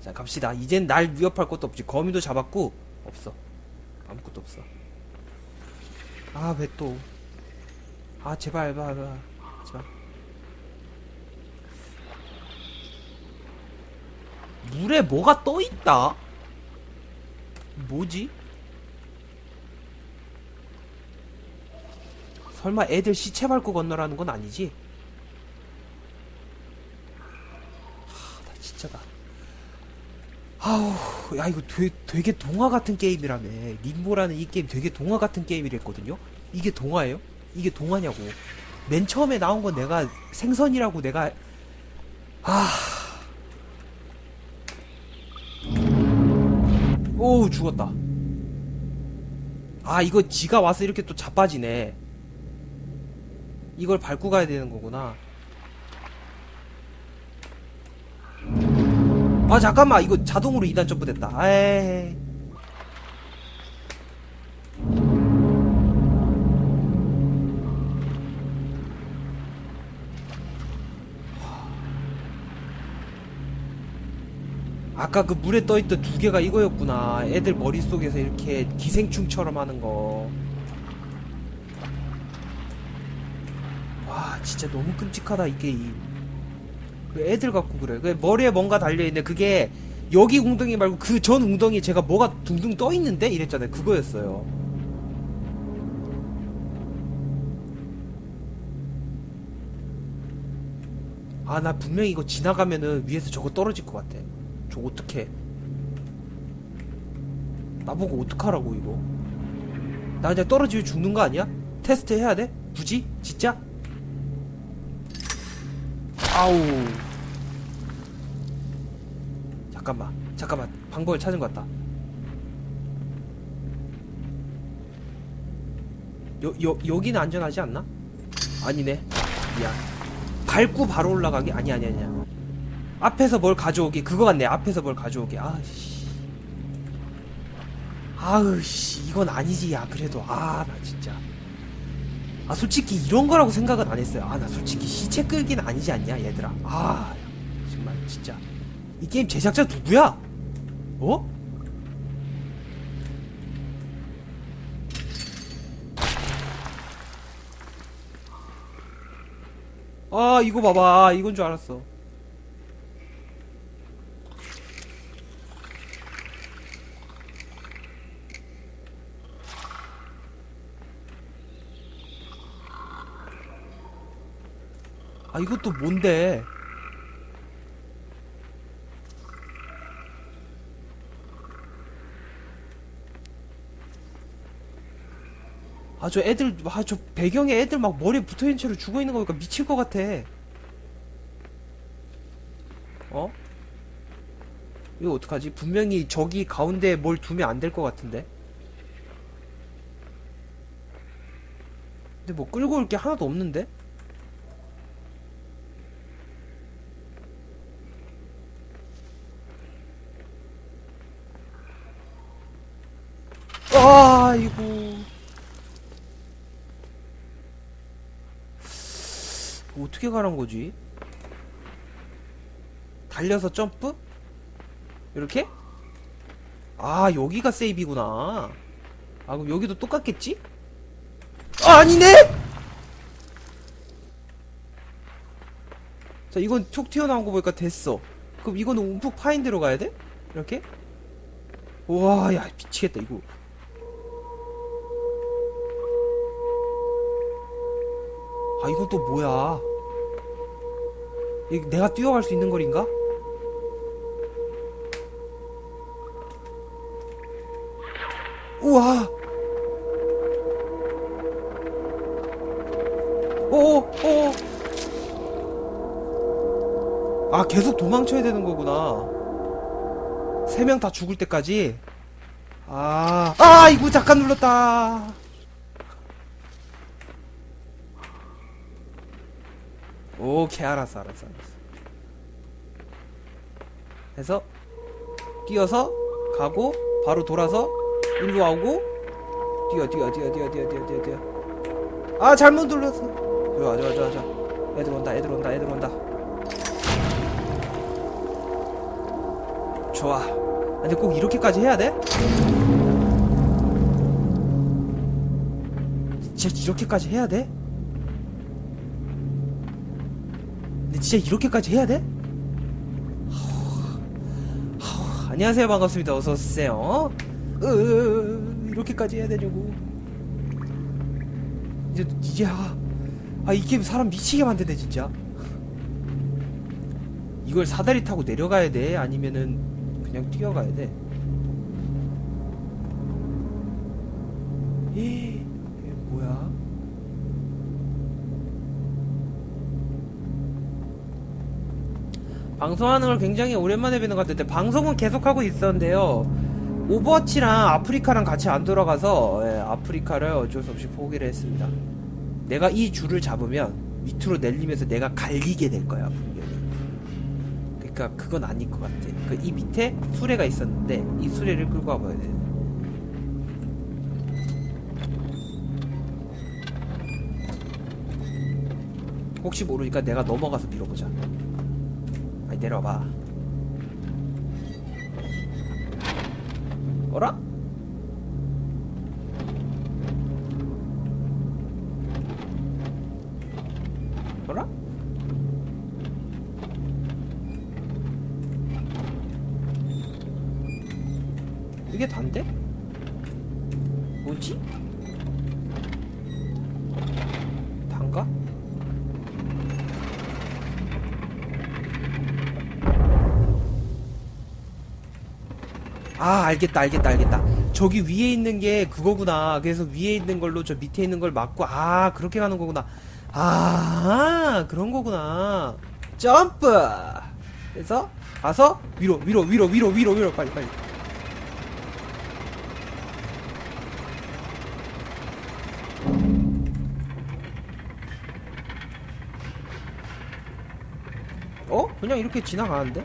자 갑시다. 이젠 날 위협할 것도 없지. 거미도 잡았고 없어. 아무것도 없어. 아 왜 또? 아 제발 제발 제발 물에 뭐가 떠 있다? 뭐지? 설마 애들 시체 밟고 건너라는 건 아니지 하, 나 진짜다 아우 야 이거 되게, 되게 동화 같은 게임이라며. 림보라는 이 게임 되게 동화 같은 게임이랬거든요. 이게 동화예요? 이게 동화냐고. 맨 처음에 나온 건 내가 생선이라고 내가 아. 오우 죽었다. 아 이거 지가 와서 이렇게 또 자빠지네. 이걸 밟고 가야 되는 거구나 아 잠깐만. 이거 자동으로 2단 점프 됐다. 에이 아까 그 물에 떠있던 두 개가 이거였구나. 애들 머릿속에서 이렇게 기생충처럼 하는 거. 와 진짜 너무 끔찍하다 이 게임 그 애들 갖고 그래? 그 머리에 뭔가 달려있네? 그게 여기 웅덩이 말고 그 전 웅덩이 제가 뭐가 둥둥 떠있는데? 이랬잖아요. 그거였어요. 아 나 분명히 이거 지나가면은 위에서 저거 떨어질 것 같아. 저 어떡해. 나보고 어떡하라고 이거? 나 그냥 떨어지면 죽는 거 아니야? 테스트 해야 돼? 굳이? 진짜? 아우 잠깐만 잠깐만. 방법을 찾은 것 같다. 여, 여, 여기는 안전하지 않나? 아니네. 미안. 밟고 바로 올라가기? 아니 아니 아니야. 앞에서 뭘 가져오기? 그거 같네. 앞에서 뭘 가져오기. 아씨. 아으씨. 이건 아니지 야 그래도. 아 나 진짜. 아 솔직히 이런 거라고 생각은 안 했어요. 아 나 솔직히 시체 끌기는 아니지 않냐 얘들아. 아 정말 진짜 이 게임 제작자 누구야? 어? 아 이거 봐봐. 이건 줄 알았어. 아 이것도 뭔데 아 저 애들 아 저 배경에 애들 막 머리에 붙어있는 채로 죽어있는 거 보니까 미칠 것 같아 어? 이거 어떡하지? 분명히 저기 가운데에 뭘 두면 안 될 것 같은데 근데 뭐 끌고 올 게 하나도 없는데? 아이고 어떻게 가란 거지? 달려서 점프? 이렇게? 아 여기가 세이비구나 아 그럼 여기도 똑같겠지? 아, 아니네! 자 이건 툭 튀어나온 거 보니까 됐어 그럼 이거는 움푹 파인 데로 가야 돼? 이렇게? 우와 야 미치겠다 이거 아 이건 또 뭐야 이 내가 뛰어갈 수 있는 거리인가? 우와 오오 아 계속 도망쳐야 되는 거구나 세 명 다 죽을 때까지 아, 아, 이거 잠깐 눌렀다. 오케이, 알았어, 알았어, 알았어. 해서, 뛰어서, 가고, 바로 돌아서, 일로 와오고, 뛰어, 뛰어, 뛰어, 뛰어, 뛰어, 뛰어, 뛰어, 뛰어. 아, 잘못 눌렀어. 좋아, 좋아, 좋아, 좋아. 애들 온다, 애들 온다, 애들 온다. 좋아. 아, 근데 꼭 이렇게까지 해야 돼? 진짜 이렇게까지 해야 돼? 진짜 이렇게까지 해야 돼? 하우, 안녕하세요. 반갑습니다. 어서오세요. 으, 이렇게까지 해야 되냐고. 이제 이제 아, 아, 이 게임 사람 미치게 만드네 진짜. 이걸 사다리 타고 내려가야 돼? 아니면은 그냥 뛰어가야 돼? 에이, 방송하는 걸 굉장히 오랜만에 뵈는 것 같은데 방송은 계속하고 있었는데요. 오버워치랑 아프리카랑 같이 안 돌아가서 예, 아프리카를 어쩔 수 없이 포기를 했습니다. 내가 이 줄을 잡으면 밑으로 내리면서 내가 갈기게 될 거야 분명히. 그러니까 그건 아닐 것 같아. 그 이 밑에 수레가 있었는데 이 수레를 끌고 와봐야 돼. 혹시 모르니까 내가 넘어가서 밀어보자 아니 내려봐 어라? 어라? 이게 단데? 뭐지? 아 알겠다 알겠다 알겠다. 저기 위에 있는 게 그거구나. 그래서 위에 있는 걸로 저 밑에 있는 걸 막고 아 그렇게 가는 거구나. 아 그런 거구나. 점프! 그래서 가서 위로 위로 위로 위로 위로 위로 빨리 빨리. 어? 그냥 이렇게 지나가는데?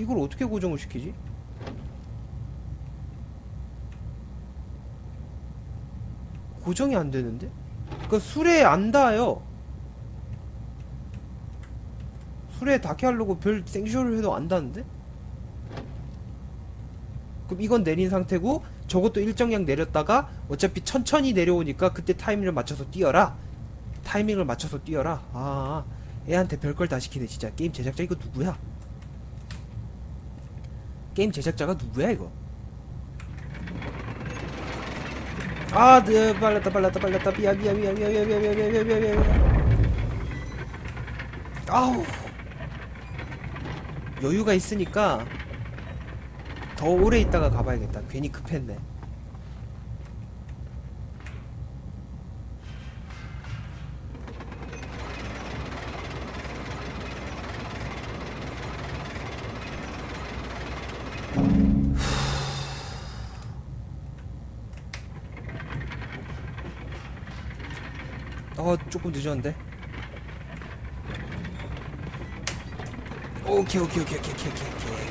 이걸 어떻게 고정을 시키지? 고정이 안 되는데? 그 술에 안 닿아요. 술에 닿게 하려고 별 생쇼를 해도 안 닿는데? 그럼 이건 내린 상태고 저것도 일정량 내렸다가 어차피 천천히 내려오니까 그때 타이밍을 맞춰서 뛰어라. 타이밍을 맞춰서 뛰어라. 아, 애한테 별걸 다 시키네 진짜. 게임 제작자 이거 누구야? 게임 제작자가 누구야 이거? 아, 네, 빨랐다, 빨랐다, 빨랐다. 미안, 미안, 미안, 미안, 미안, 미안, 미안, 미안, 미안, 미안, 미안. 아우. 여유가 있으니까 더 오래 있다가 가봐야겠다. 괜히 급했네. 어 조금 늦었는데? 오케이 오케이 오케이 오케이 오케이 오케이 오케이.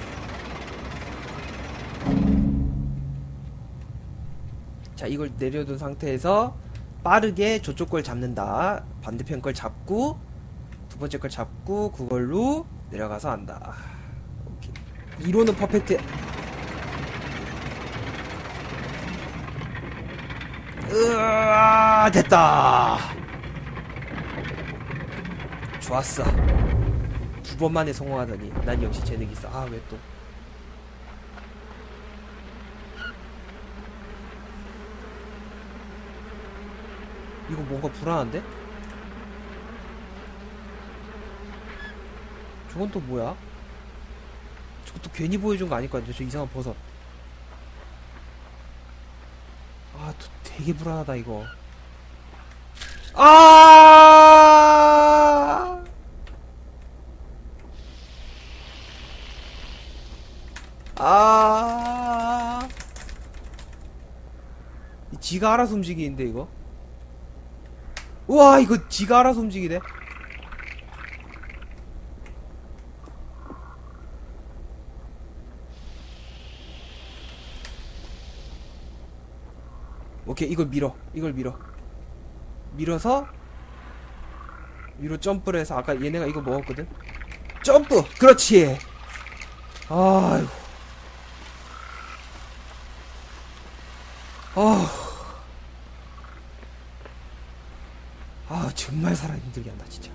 자 이걸 내려둔 상태에서 빠르게 저쪽 걸 잡는다. 반대편 걸 잡고 두 번째 걸 잡고 그걸로 내려가서 한다. 오케이. 이론은 퍼펙트. 으아 됐다 좋았어 두 번 만에 성공하더니 난 역시 재능이 있어 아 왜 또 이거 뭔가 불안한데? 저건 또 뭐야? 저것도 괜히 보여준 거 아닐 거 아니야? 저 이상한 버섯 아, 또 되게 불안하다 이거. 아! 아! 이 지가 알아서 움직이는데 이거? 우와 이거 지가 알아서 움직이네. 오케이 이걸 밀어 이걸 밀어 밀어서 위로 점프를 해서 아까 얘네가 이거 먹었거든 점프 그렇지 아이고 아, 아 정말 살아 힘들게 한다 진짜